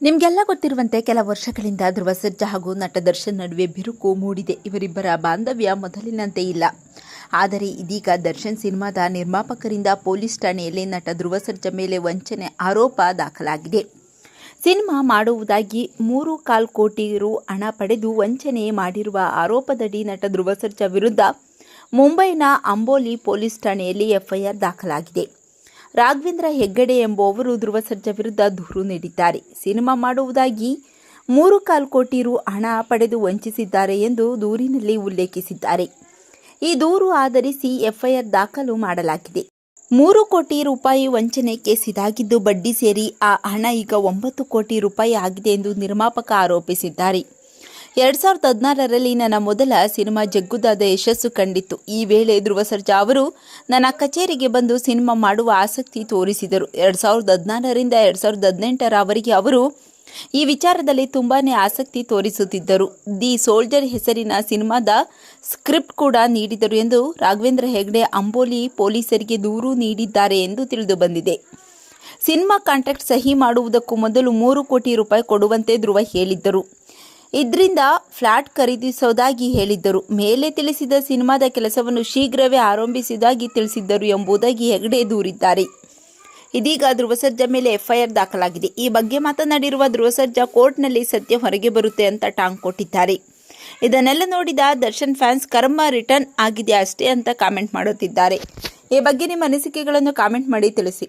ನಿಮಗೆಲ್ಲ ಗೊತ್ತಿರುವಂತೆ ಕೆಲ ವರ್ಷಗಳಿಂದ ಧ್ರುವ ಸರ್ಜಾ ಹಾಗೂ ನಟ ದರ್ಶನ್ ನಡುವೆ ಬಿರುಕು ಮೂಡಿದೆ. ಇವರಿಬ್ಬರ ಬಾಂಧವ್ಯ ಮೊದಲಿನಂತೆ ಇಲ್ಲ. ಆದರೆ ಇದೀಗ ದರ್ಶನ್ ಸಿನಿಮಾದ ನಿರ್ಮಾಪಕರಿಂದ ಪೊಲೀಸ್ ಠಾಣೆಯಲ್ಲಿ ನಟ ಧ್ರುವ ಸರ್ಜಾ ಮೇಲೆ ವಂಚನೆ ಆರೋಪ ದಾಖಲಾಗಿದೆ. ಸಿನಿಮಾ ಮಾಡುವುದಾಗಿ ಮೂರು ಕಾಲ್ ಕೋಟಿ ರು ಹಣ ಪಡೆದು ವಂಚನೆ ಮಾಡಿರುವ ಆರೋಪದಡಿ ನಟ ಧ್ರುವ ಸರ್ಜಾ ವಿರುದ್ಧ ಮುಂಬೈನ ಅಂಬೋಲಿ ಪೊಲೀಸ್ ಠಾಣೆಯಲ್ಲಿ ಎಫ್ಐಆರ್ ದಾಖಲಾಗಿದೆ. ರಾಘವೇಂದ್ರ ಹೆಗ್ಗಡೆ ಎಂಬುವವರು ಧ್ರುವ ಸರ್ಜಾ ವಿರುದ್ಧ ದೂರು ನೀಡಿದ್ದಾರೆ. ಸಿನಿಮಾ ಮಾಡುವುದಾಗಿ ಮೂರು ಕಾಲು ಕೋಟಿ ರು ಹಣ ಪಡೆದು ವಂಚಿಸಿದ್ದಾರೆ ಎಂದು ದೂರಿನಲ್ಲಿ ಉಲ್ಲೇಖಿಸಿದ್ದಾರೆ. ಈ ದೂರು ಆಧರಿಸಿ ಎಫ್ಐಆರ್ ದಾಖಲು ಮಾಡಲಾಗಿದೆ. ಮೂರು ಕೋಟಿ ರೂಪಾಯಿ ವಂಚನೆ ಕೇಸ್ ಇದಾಗಿದ್ದು ಬಡ್ಡಿ ಸೇರಿ ಆ ಹಣ ಈಗ ಒಂಬತ್ತು ಕೋಟಿ ರೂಪಾಯಿ ಆಗಿದೆ ಎಂದು ನಿರ್ಮಾಪಕ ಆರೋಪಿಸಿದ್ದಾರೆ. ಎರಡ್ ಸಾವಿರದ ಹದಿನಾರರಲ್ಲಿ ನನ್ನ ಮೊದಲ ಸಿನಿಮಾ ಜಗ್ಗುದಾದ ಯಶಸ್ಸು ಕಂಡಿತ್ತು. ಈ ವೇಳೆ ಧ್ರುವ ಸರ್ಜಾ ಅವರು ನನ್ನ ಕಚೇರಿಗೆ ಬಂದು ಸಿನಿಮಾ ಮಾಡುವ ಆಸಕ್ತಿ ತೋರಿಸಿದರು. ಎರಡ್ ಸಾವಿರದ ಹದಿನಾರರಿಂದ ಎರಡ್ ಸಾವಿರದ ಹದಿನೆಂಟರವರೆಗೆ ಅವರು ಈ ವಿಚಾರದಲ್ಲಿ ತುಂಬಾನೇ ಆಸಕ್ತಿ ತೋರಿಸುತ್ತಿದ್ದರು. ದಿ ಸೋಲ್ಜರ್ ಹೆಸರಿನ ಸಿನಿಮಾದ ಸ್ಕ್ರಿಪ್ಟ್ ಕೂಡ ನೀಡಿದರು ಎಂದು ರಾಘವೇಂದ್ರ ಹೆಗ್ಡೆ, ಅಂಬೋಲಿ ಪೊಲೀಸರಿಗೆ ದೂರು ನೀಡಿದ್ದಾರೆ ಎಂದು ತಿಳಿದು ಬಂದಿದೆ ಸಿನಿಮಾ ಕಾಂಟ್ರಾಕ್ಟ್ ಸಹಿ ಮಾಡುವುದಕ್ಕೂ ಮೊದಲು ಮೂರು ಕೋಟಿ ರೂಪಾಯಿ ಕೊಡುವಂತೆ ಧ್ರುವ ಹೇಳಿದ್ದರು. ಇದರಿಂದ ಫ್ಲಾಟ್ ಖರೀದಿಸೋದಾಗಿ ಹೇಳಿದ್ದರು. ಮೇಲೆ ತಿಳಿಸಿದ ಸಿನಿಮಾದ ಕೆಲಸವನ್ನು ಶೀಘ್ರವೇ ಆರಂಭಿಸುವುದಾಗಿ ತಿಳಿಸಿದ್ದರು ಎಂಬುದಾಗಿ ಹೆಗಡೆ ದೂರಿದ್ದಾರೆ. ಇದೀಗ ಧ್ರುವ ಸರ್ಜಾ ಮೇಲೆ ಎಫ್ಐಆರ್ ದಾಖಲಾಗಿದೆ. ಈ ಬಗ್ಗೆ ಮಾತನಾಡಿರುವ ಧ್ರುವ ಸರ್ಜಾ ಕೋರ್ಟ್ನಲ್ಲಿ ಸತ್ಯ ಹೊರಗೆ ಬರುತ್ತೆ ಅಂತ ಟಾಂಗ್ ಕೊಟ್ಟಿದ್ದಾರೆ. ಇದನ್ನೆಲ್ಲ ನೋಡಿದ ದರ್ಶನ್ ಫ್ಯಾನ್ಸ್, ಕರ್ಮ ರಿಟರ್ನ್ ಆಗಿದೆ ಅಷ್ಟೇ ಅಂತ ಕಾಮೆಂಟ್ ಮಾಡುತ್ತಿದ್ದಾರೆ. ಈ ಬಗ್ಗೆ ನಿಮ್ಮ ಅನಿಸಿಕೆಗಳನ್ನು ಕಾಮೆಂಟ್ ಮಾಡಿ ತಿಳಿಸಿ.